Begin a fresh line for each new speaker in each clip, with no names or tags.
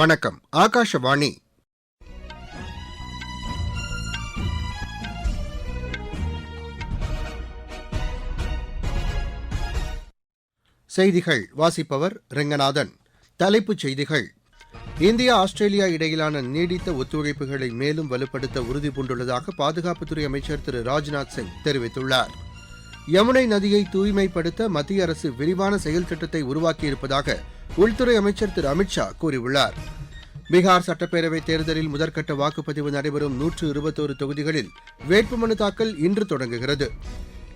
வணக்கம் ஆகாஷவாணி செய்திகள் வாசிப்பவர் ரெங்கநாதன் தலைப்புச் செய்திகள் இந்தியா ஆஸ்திரேலியா இடையிலான நீடித்த ஒத்துழைப்புகளை மேலும் வலுப்படுத்த உறுதிபூண்டுள்ளதாக பாதுகாப்புத்துறை அமைச்சர் திரு ராஜ்நாத் சிங் தெரிவித்துள்ளார் யமுனை நதியை தூய்மைப்படுத்த மத்திய அரசு விரிவான செயல் திட்டத்தை உருவாக்கியிருப்பதாக உள்துறை அமைச்சர் திரு அமித்ஷா கூறியுள்ளார் பீகார் சட்டப்பேரவைத் தேர்தலில் முதற்கட்ட வாக்குப்பதிவு நடைபெறும் நூற்று இருபத்தோரு தொகுதிகளில் வேட்புமனு தாக்கல் இன்று தொடங்குகிறது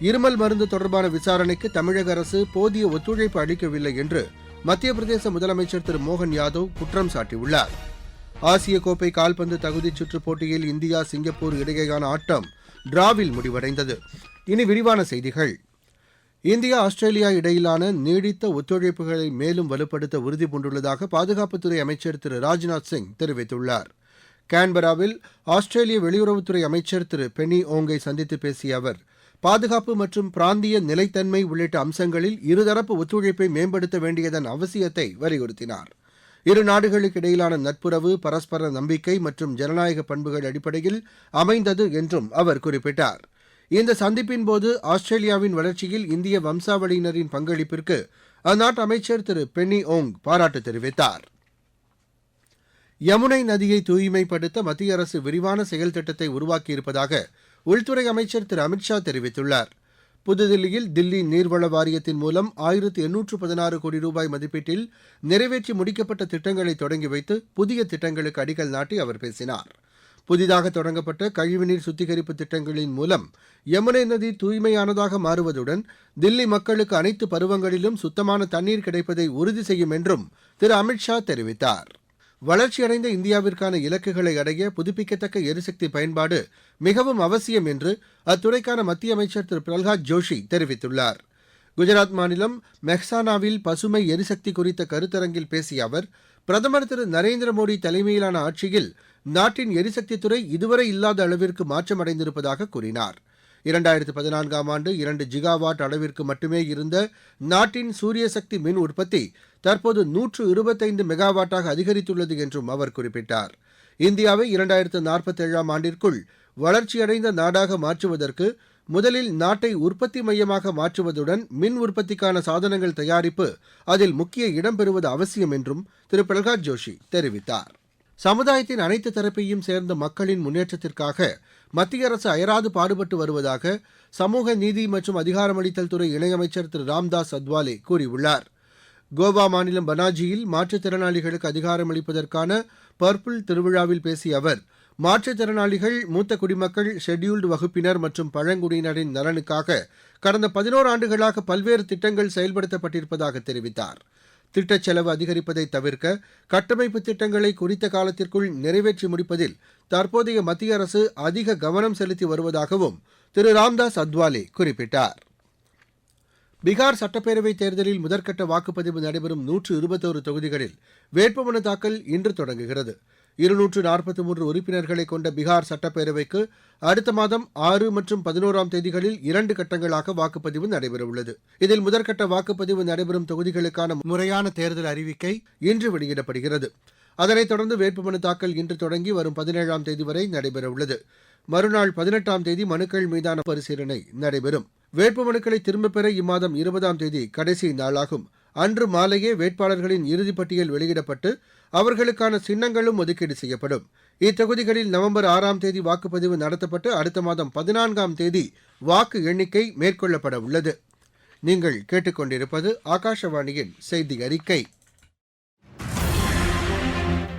இருமல் மருந்து தொடர்பான விசாரணைக்கு தமிழக அரசு போதிய ஒத்துழைப்பு அளிக்கவில்லை என்று மத்திய பிரதேச முதலமைச்சர் திரு மோகன் யாதவ் குற்றம் சாட்டியுள்ளார் ஆசிய கோப்பை கால்பந்து தகுதிச் சுற்று போட்டியில் இந்தியா சிங்கப்பூர் இடையேயான ஆட்டம் டிராவில் முடிவடைந்தது இனி விரிவான செய்திகள் இந்தியா ஆஸ்திரேலியா இடையிலான நீடித்த ஒத்துழைப்புகளை மேலும் வலுப்படுத்த உறுதி பூண்டுள்ளதாக பாதுகாப்புத்துறை அமைச்சர் திரு ராஜ்நாத் சிங் தெரிவித்துள்ளார் கான்பராவில் ஆஸ்திரேலிய வெளியுறவுத்துறை அமைச்சர் திரு பெனி ஓங்கை சந்தித்து பேசிய அவர் பாதுகாப்பு மற்றும் பிராந்திய நிலைத்தன்மை உள்ளிட்ட அம்சங்களில் இருதரப்பு ஒத்துழைப்பை மேம்படுத்த வேண்டியதன் அவசியத்தை வலியுறுத்தினார் இரு நாடுகளுக்கு இடையிலான நட்புறவு பரஸ்பர நம்பிக்கை மற்றும் ஜனநாயக பண்புகள் அடிப்படையில் அமைந்தது என்றும் அவர் குறிப்பிட்டார் இந்த சந்திப்பின்போது ஆஸ்திரேலியாவின் வளர்ச்சியில் இந்திய வம்சாவளியினரின் பங்களிப்பிற்கு அந்நாட்டு அமைச்சர் திரு பென்னி ஓங் பாராட்டு தெரிவித்தார் யமுனை நதியை தூய்மைப்படுத்த மத்திய அரசு விரிவான செயல் திட்டத்தை உருவாக்கியிருப்பதாக உள்துறை அமைச்சர் திரு அமித்ஷா தெரிவித்துள்ளார் புதுதில்லியில் தில்லி நீர்வள வாரியத்தின் மூலம் ஆயிரத்து எண்ணூற்று பதினாறு கோடி ரூபாய் மதிப்பீட்டில் நிறைவேற்றி முடிக்கப்பட்ட திட்டங்களை தொடங்கி வைத்து புதிய திட்டங்களுக்கு அடிக்கல் நாட்டி அவர் பேசினாா் புதிதாக தொடங்கப்பட்ட கழிவுநீர் சுத்திகரிப்பு திட்டங்களின் மூலம் யமுனை நதி தூய்மையானதாக மாறுவதுடன் தில்லி மக்களுக்கு அனைத்து பருவங்களிலும் சுத்தமான தண்ணீர் கிடைப்பதை உறுதி செய்யும் என்றும் திரு அமித்ஷா தெரிவித்தார் வளர்ச்சியடைந்த இந்தியாவிற்கான இலக்குகளை அடைய புதுப்பிக்கத்தக்க எரிசக்தி பயன்பாடு மிகவும் அவசியம் என்று அத்துறைக்கான மத்திய அமைச்சர் திரு பிரல்ஹாத் ஜோஷி தெரிவித்துள்ளார் குஜராத் மாநிலம் மெஹ்சானாவில் பசுமை எரிசக்தி குறித்த கருத்தரங்கில் பேசிய அவர் பிரதமர் திரு நரேந்திர மோடி தலைமையிலான ஆட்சியில் நாட்டின் எரிசக்தித்துறை துறை இதுவரை இல்லாத அளவிற்கு மாற்றமடைந்திருப்பதாக கூறினார் இரண்டாயிரத்து பதினான்காம் ஆண்டு இரண்டு ஜிகாவாட் அளவிற்கு மட்டுமே இருந்த நாட்டின் சூரிய சக்தி மின் உற்பத்தி தற்போது நூற்று இருபத்தைந்து மெகாவாட்டாக அதிகரித்துள்ளது என்றும் அவர் குறிப்பிட்டார் இந்தியாவை இரண்டாயிரத்து நாற்பத்தேழாம் ஆண்டிற்குள் வளர்ச்சியடைந்த நாடாக மாற்றுவதற்கு முதலில் நாட்டை உற்பத்தி மையமாக மாற்றுவதுடன் மின் உற்பத்திக்கான சாதனங்கள் தயாரிப்பு அதில் முக்கிய இடம்பெறுவது அவசியம் என்றும் திரு பிரகாஷ் ஜோஷி தெரிவித்தார் சமுதாயத்தின் அனைத்து தரப்பையும் சேர்ந்த மக்களின் முன்னேற்றத்திற்காக மத்திய அரசு அயராது பாடுபட்டு வருவதாக சமூக நீதி மற்றும் அதிகாரமளித்தல் துறை இணையமைச்சர் திரு ராம்தாஸ் அத்வாலே கூறியுள்ளார் கோவா மாநிலம் பனாஜியில் மாற்றுத்திறனாளிகளுக்கு அதிகாரமளிப்பதற்கான பர்பிள் திருவிழாவில் பேசிய அவர் மாற்றுத்திறனாளிகள் மூத்த குடிமக்கள் ஷெட்யூல்டு வகுப்பினர் மற்றும் பழங்குடியினரின் நலனுக்காக கடந்த பதினோரு ஆண்டுகளாக பல்வேறு திட்டங்கள் செயல்படுத்தப்பட்டிருப்பதாக தெரிவித்தாா் திட்டச் செலவு அதிகரிப்பதை தவிர்க்க கட்டமைப்பு திட்டங்களை குறித்த காலத்திற்குள் நிறைவேற்றி முடிப்பதில் தற்போதைய மத்திய அரசு அதிக கவனம் செலுத்தி வருவதாகவும் திரு ராம்தாஸ் அத்வாலே குறிப்பிட்டார் பீகார் சட்டப்பேரவைத் தேர்தலில் முதற்கட்ட வாக்குப்பதிவு நடைபெறும் நூற்று இருபத்தோரு தொகுதிகளில் வேட்புமனு தாக்கல் இன்று தொடங்குகிறது இருநூற்று நாற்பத்தி மூன்று உறுப்பினர்களை கொண்ட பீகார் சட்டப்பேரவைக்கு அடுத்த மாதம் ஆறு மற்றும் பதினோராம் தேதிகளில் இரண்டு கட்டங்களாக வாக்குப்பதிவு நடைபெறவுள்ளது இதில் முதற்கட்ட வாக்குப்பதிவு நடைபெறும் தொகுதிகளுக்கான முறையான தேர்தல் அறிவிக்கை இன்று வெளியிடப்படுகிறது அதனைத் தொடர்ந்து வேட்புமனு தாக்கல் இன்று தொடங்கி வரும் பதினேழாம் தேதி வரை நடைபெறவுள்ளது மறுநாள் பதினெட்டாம் தேதி மனுக்கள் மீதான பரிசீலனை நடைபெறும் வேட்புமனுக்களை திரும்பப் பெற இம்மாதம் இருபதாம் தேதி கடைசி நாளாகும் அன்று மாலையே வேட்பாளர்களின் இறுதிப்பட்டியல் வெளியிடப்பட்டு அவர்களுக்கான சின்னங்களும் ஒதுக்கீடு செய்யப்படும் இத்தொகுதிகளில் நவம்பர் ஆறாம் தேதி வாக்குப்பதிவு நடத்தப்பட்டு அடுத்த மாதம் பதினான்காம் தேதி வாக்கு எண்ணிக்கை மேற்கொள்ளப்பட உள்ளது நீங்கள் கேட்டுக்கொண்டிருப்பது ஆகாஷவாணியின் செய்தி அறிக்கை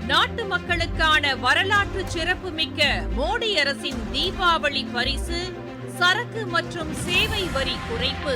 நாட்டு மக்களுக்கான வரலாற்று சிறப்புமிக்க மோடி அரசின் தீபாவளி பரிசு சரக்கு மற்றும் சேவை வரி குறைப்பு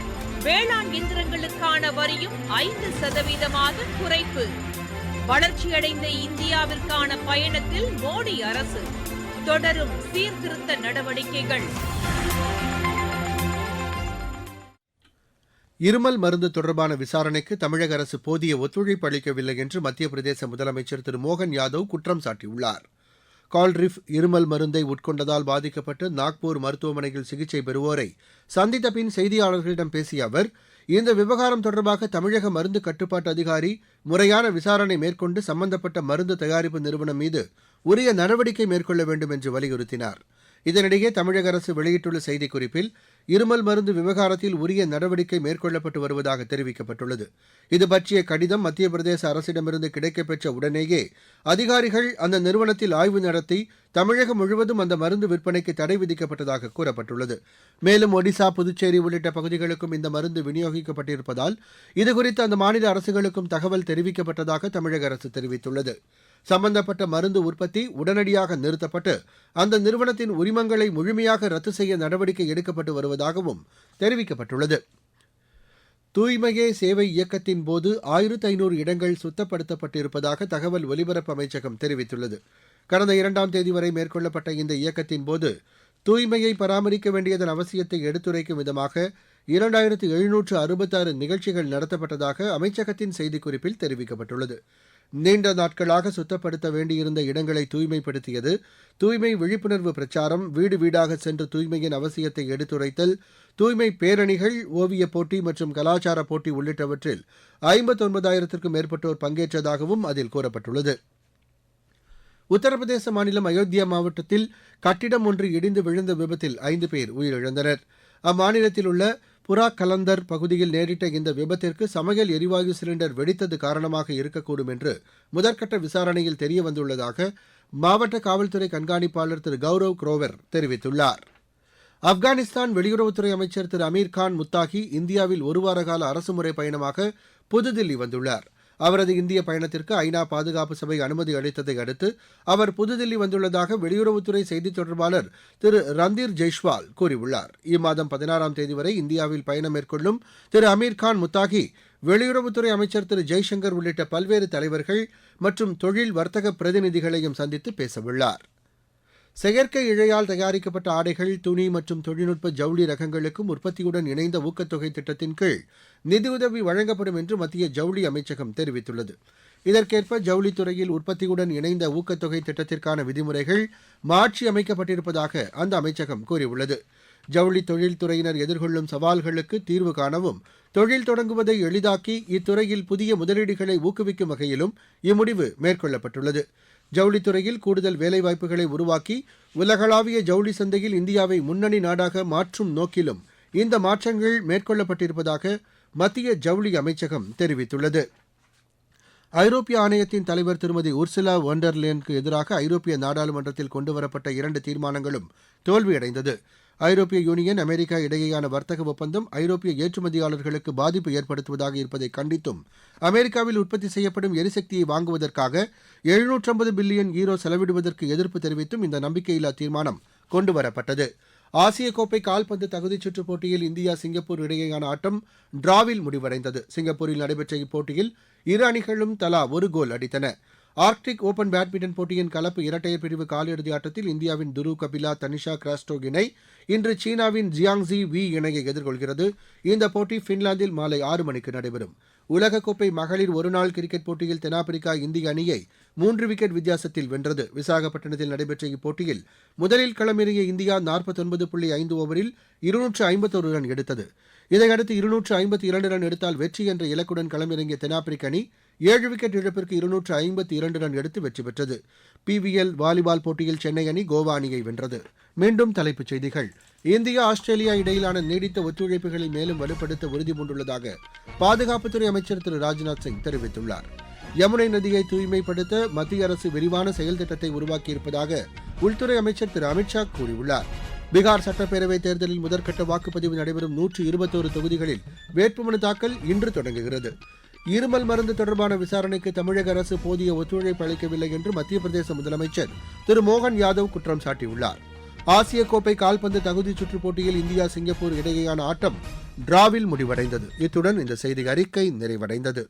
வேளாண் இயந்திரங்களுக்கான வரியும் ஐந்து சதவீதமாக குறைப்பு வளர்ச்சியடைந்த இந்தியாவிற்கான பயணத்தில் மோடி அரசு தொடரும் சீர்திருத்த நடவடிக்கைகள் இருமல் மருந்து தொடர்பான விசாரணைக்கு தமிழக அரசு போதிய ஒத்துழைப்பு அளிக்கவில்லை என்று மத்திய பிரதேச முதலமைச்சர் திரு மோகன் யாதவ் குற்றம் சாட்டியுள்ளாா் கால்ரிஃப் இருமல் மருந்தை உட்கொண்டதால் பாதிக்கப்பட்டு நாக்பூர் மருத்துவமனையில் சிகிச்சை பெறுவோரை சந்தித்த பின் செய்தியாளர்களிடம் பேசிய அவர் இந்த விவகாரம் தொடர்பாக தமிழக மருந்து கட்டுப்பாட்டு அதிகாரி முறையான விசாரணை மேற்கொண்டு சம்பந்தப்பட்ட மருந்து தயாரிப்பு நிறுவனம் மீது உரிய நடவடிக்கை மேற்கொள்ள வேண்டும் என்று வலியுறுத்தினார் இதனிடையே தமிழக அரசு வெளியிட்டுள்ள செய்திக்குறிப்பில் இருமல் மருந்து விவகாரத்தில் உரிய நடவடிக்கை மேற்கொள்ளப்பட்டு வருவதாக தெரிவிக்கப்பட்டுள்ளது இதுபற்றிய கடிதம் மத்திய பிரதேச அரசிடமிருந்து கிடைக்கப்பெற்ற உடனேயே அதிகாரிகள் அந்த நிறுவனத்தில் ஆய்வு நடத்தி தமிழகம் முழுவதும் அந்த மருந்து விற்பனைக்கு தடை விதிக்கப்பட்டதாக கூறப்பட்டுள்ளது மேலும் ஒடிசா புதுச்சேரி உள்ளிட்ட பகுதிகளுக்கும் இந்த மருந்து விநியோகிக்கப்பட்டிருப்பதால் இதுகுறித்து அந்த மாநில அரசுகளுக்கும் தகவல் தெரிவிக்கப்பட்டதாக தமிழக அரசு தெரிவித்துள்ளது சம்பந்தப்பட்ட மருந்து உற்பத்தி உடனடியாக நிறுத்தப்பட்டு அந்த நிறுவனத்தின் உரிமங்களை முழுமையாக ரத்து செய்ய நடவடிக்கை எடுக்கப்பட்டு வருவதாகவும் தெரிவிக்கப்பட்டுள்ளது தூய்மையே சேவை இயக்கத்தின் போது ஆயிரத்து ஐநூறு இடங்கள் சுத்தப்படுத்தப்பட்டிருப்பதாக தகவல் ஒலிபரப்பு அமைச்சகம் தெரிவித்துள்ளது கடந்த இரண்டாம் தேதி வரை மேற்கொள்ளப்பட்ட இந்த இயக்கத்தின் போது தூய்மையை பராமரிக்க வேண்டியதன் அவசியத்தை எடுத்துரைக்கும் விதமாக இரண்டாயிரத்து எழுநூற்று அறுபத்தாறு நிகழ்ச்சிகள் நடத்தப்பட்டதாக அமைச்சகத்தின் செய்திக்குறிப்பில் தெரிவிக்கப்பட்டுள்ளது நீண்ட நாட்களாக சுத்தப்படுத்த வேண்டியிருந்த இடங்களை தூய்மைப்படுத்தியது தூய்மை விழிப்புணர்வு பிரச்சாரம் வீடு வீடாக சென்று தூய்மையின் அவசியத்தை எடுத்துரைத்தல் தூய்மை பேரணிகள் ஓவியப் போட்டி மற்றும் கலாச்சார போட்டி உள்ளிட்டவற்றில் ஐம்பத்தி ஒன்பதாயிரத்திற்கும் மேற்பட்டோர் பங்கேற்றதாகவும் அதில் கூறப்பட்டுள்ளது உத்தரப்பிரதேச மாநிலம் அயோத்தியா மாவட்டத்தில் கட்டிடம் ஒன்று இடிந்து விழுந்த விபத்தில் ஐந்து பேர் உயிரிழந்தனர் அம்மாநிலத்தில் உள்ள புரா கலந்தர் பகுதியில் நேரிட்ட இந்த விபத்திற்கு சமையல் எரிவாயு சிலிண்டர் வெடித்தது காரணமாக இருக்கக்கூடும் என்று முதற்கட்ட விசாரணையில் தெரியவந்துள்ளதாக மாவட்ட காவல்துறை கண்காணிப்பாளர் திரு கௌரவ் குரோவர் தெரிவித்துள்ளார் ஆப்கானிஸ்தான் வெளியுறவுத்துறை அமைச்சர் திரு அமீர் கான் முத்தாகி இந்தியாவில் ஒருவார கால அரசுமுறை பயணமாக புதுதில்லி வந்துள்ளாா் அவரது இந்திய பயணத்திற்கு ஐநா பாதுகாப்பு சபை அனுமதி அளித்ததை அடுத்து அவர் புதுதில்லி வந்துள்ளதாக வெளியுறவுத்துறை செய்தித் தொடர்பாளர் திரு ரந்தீர் ஜெய்ஷ்வால் கூறியுள்ளார் இம்மாதம் பதினாறாம் தேதி வரை இந்தியாவில் பயணம் மேற்கொள்ளும் திரு அமீர்கான் முத்தாகி வெளியுறவுத்துறை அமைச்சர் திரு ஜெய்சங்கர் உள்ளிட்ட பல்வேறு தலைவர்கள் மற்றும் தொழில் வர்த்தக பிரதிநிதிகளையும் சந்தித்து பேசவுள்ளார் செயற்கை இழையால் தயாரிக்கப்பட்ட ஆடைகள் துணி மற்றும் தொழில்நுட்ப ஜவுளி ரகங்களுக்கும் உற்பத்தியுடன் இணைந்த ஊக்கத்தொகை திட்டத்தின் கீழ் நிதியுதவி வழங்கப்படும் என்று மத்திய ஜவுளி அமைச்சகம் தெரிவித்துள்ளது இதற்கேற்ப ஜவுளித்துறையில் உற்பத்தியுடன் இணைந்த ஊக்கத்தொகை திட்டத்திற்கான விதிமுறைகள் மாற்றி அமைக்கப்பட்டிருப்பதாக அந்த அமைச்சகம் கூறியுள்ளது ஜவுளி தொழில்துறையினர் எதிர்கொள்ளும் சவால்களுக்கு தீர்வு காணவும் தொழில் தொடங்குவதை எளிதாக்கி இத்துறையில் புதிய முதலீடுகளை ஊக்குவிக்கும் வகையிலும் இம்முடிவு மேற்கொள்ளப்பட்டுள்ளது ஜவுளித்துறையில் கூடுதல் வேலைவாய்ப்புகளை உருவாக்கி உலகளாவிய ஜவுளி சந்தையில் இந்தியாவை முன்னணி நாடாக மாற்றும் நோக்கிலும் இந்த மாற்றங்கள் மேற்கொள்ளப்பட்டிருப்பதாக மத்திய ஜவுளி அமைச்சகம் தெரிவித்துள்ளது ஐரோப்பிய ஆணையத்தின் தலைவர் திருமதி உர்சிலா ஒண்டர்லேனுக்கு எதிராக ஐரோப்பிய நாடாளுமன்றத்தில் கொண்டுவரப்பட்ட இரண்டு தீர்மானங்களும் தோல்வியடைந்தது ஐரோப்பிய யூனியன் அமெரிக்கா இடையேயான வர்த்தக ஒப்பந்தம் ஐரோப்பிய ஏற்றுமதியாளர்களுக்கு பாதிப்பு ஏற்படுத்துவதாக இருப்பதை கண்டித்தும் அமெரிக்காவில் உற்பத்தி செய்யப்படும் எரிசக்தியை வாங்குவதற்காக எழுநூற்றம்பது பில்லியன் ஈரோ செலவிடுவதற்கு எதிர்ப்பு தெரிவித்தும் இந்த நம்பிக்கையில்லா தீர்மானம் கொண்டுவரப்பட்டது ஆசிய கோப்பை கால்பந்து தகுதிச் சுற்றுப் போட்டியில் இந்தியா சிங்கப்பூர் இடையேயான ஆட்டம் டிராவில் முடிவடைந்தது சிங்கப்பூரில் நடைபெற்ற இப்போட்டியில் இரு அணிகளும் தலா ஒரு கோல் அடித்தன ஆர்க்டிக் ஒப்பன் பேட்மிண்டன் போட்டியின் கலப்பு இரட்டையர் பிரிவு காலிறுதி ஆட்டத்தில் இந்தியாவின் துரு கபிலா தனிஷா கிராஸ்டோக் இணை இன்று சீனாவின் ஜியாங் ஜி வி இணையை எதிர்கொள்கிறது இந்த போட்டி பின்லாந்தில் மாலை ஆறு மணிக்கு நடைபெறும் உலகக்கோப்பை மகளிர் ஒருநாள் கிரிக்கெட் போட்டியில் தென்னாப்பிரிக்கா இந்திய அணியை மூன்று விக்கெட் வித்தியாசத்தில் வென்றது விசாகப்பட்டினத்தில் நடைபெற்ற இப்போட்டியில் முதலில் களமிறங்கிய இந்தியா நாற்பத்தொன்பது புள்ளி ஐந்து ஓவரில் இருநூற்று ஐம்பத்தொரு ரன் எடுத்தது இதையடுத்து இருநூற்று ஐம்பத்தி இரண்டு ரன் எடுத்தால் வெற்றி என்ற இலக்குடன் களமிறங்கிய தென்னாப்பிரிக்க அணி ஏழு விக்கெட் இழப்பிற்கு இருநூற்று ஐம்பத்தி இரண்டு ரன் எடுத்து வெற்றி பெற்றது பிவிஎல் வாலிபால் போட்டியில் சென்னை அணி கோவா அணியை வென்றது மீண்டும் தலைப்புச் செய்திகள் இந்தியா ஆஸ்திரேலியா இடையிலான நீடித்த ஒத்துழைப்புகளை மேலும் வலுப்படுத்த உறுதிபூண்டுள்ளதாக பாதுகாப்புத்துறை அமைச்சர் திரு ராஜ்நாத் சிங் தெரிவித்துள்ளார் யமுனை நதியை தூய்மைப்படுத்த மத்திய அரசு விரிவான செயல் திட்டத்தை உருவாக்கியிருப்பதாக உள்துறை அமைச்சர் திரு அமித்ஷா கூறியுள்ளார் பீகார் சட்டப்பேரவை தேர்தலில் முதற்கட்ட வாக்குப்பதிவு நடைபெறும் நூற்று இருபத்தோரு தொகுதிகளில் வேட்புமனு தாக்கல் இன்று தொடங்குகிறது இருமல் மருந்து தொடர்பான விசாரணைக்கு தமிழக அரசு போதிய ஒத்துழைப்பு அளிக்கவில்லை என்று மத்திய பிரதேச முதலமைச்சர் திரு மோகன் யாதவ் குற்றம் சாட்டியுள்ளார் ஆசிய கோப்பை கால்பந்து தகுதிச் சுற்றுப் போட்டியில் இந்தியா சிங்கப்பூர் இடையேயான ஆட்டம் டிராவில் முடிவடைந்தது இத்துடன் இந்த செய்தி அறிக்கை நிறைவடைந்தது